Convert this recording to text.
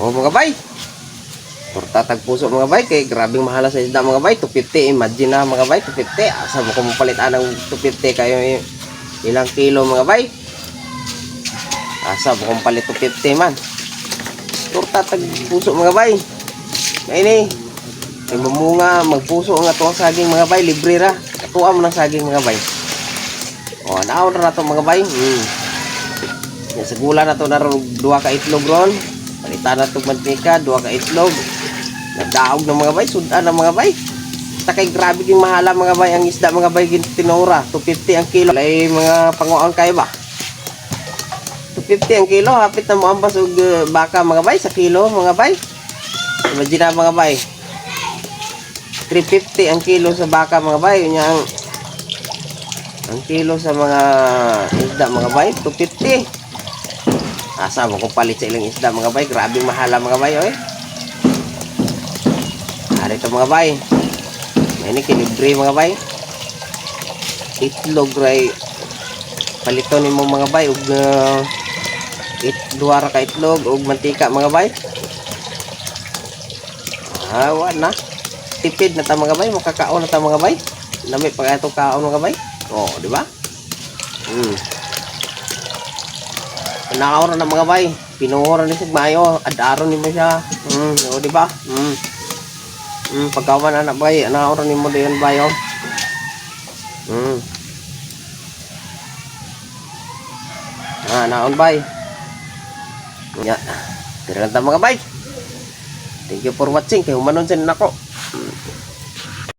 Oh mga bay. Torta tag puso mga bay kay grabing mahal sa isda mga bay. 250 imagine na mga bay 250 asa mo ko mapalit anang 250 kayo ilang kilo mga bay? Asa mo ko mapalit 250 man. Torta tag puso mga bay. Kay ni ay mamunga magpuso nga tuwang saging mga bay. Libre ra. Katuwa mo ng saging mga bay. Oh naon na to mga bay? Hmm. Sa gula na to na ron duha ka itlog ron palitan na to mantika duha ka itlog. Nagdaog ng mga bay sudan ng mga bay. Takay grabe king mahala mga bay ang isda mga bay tinura. 250 ang kilo. Lay mga panguang kayo ba? 250 ang kilo hapit na mo ambas og uh, baka mga bay sa kilo mga bay. Imagine na mga bay. 350 ang kilo sa baka mga bay. Yun ang ang kilo sa mga isda mga bay 250 asa mo kung palit sa ilang isda mga bay grabe mahala mga bay oy Ari to mga bay. Ini kilibre mga bay. Itlog ray palito nimo mga bay ug uh, it duha ra ka itlog ug mantika mga bay. Ah, wa na. Tipid na ta mga bay, makakaon na ta mga bay. Nami pa ato kaon mga bay. Oh, di ba? Hmm. Nakaon na mga bay. Pinuhora ni sig mayo, adaron ni mo siya. Hmm, o di ba? Hmm. Hmm, pagkawan anak bay, oras ni mo diyan bay oh. Hmm. Ah, naon bay. Ya. Tira lang mga bay. Thank you for watching. Kay humanon sa nako.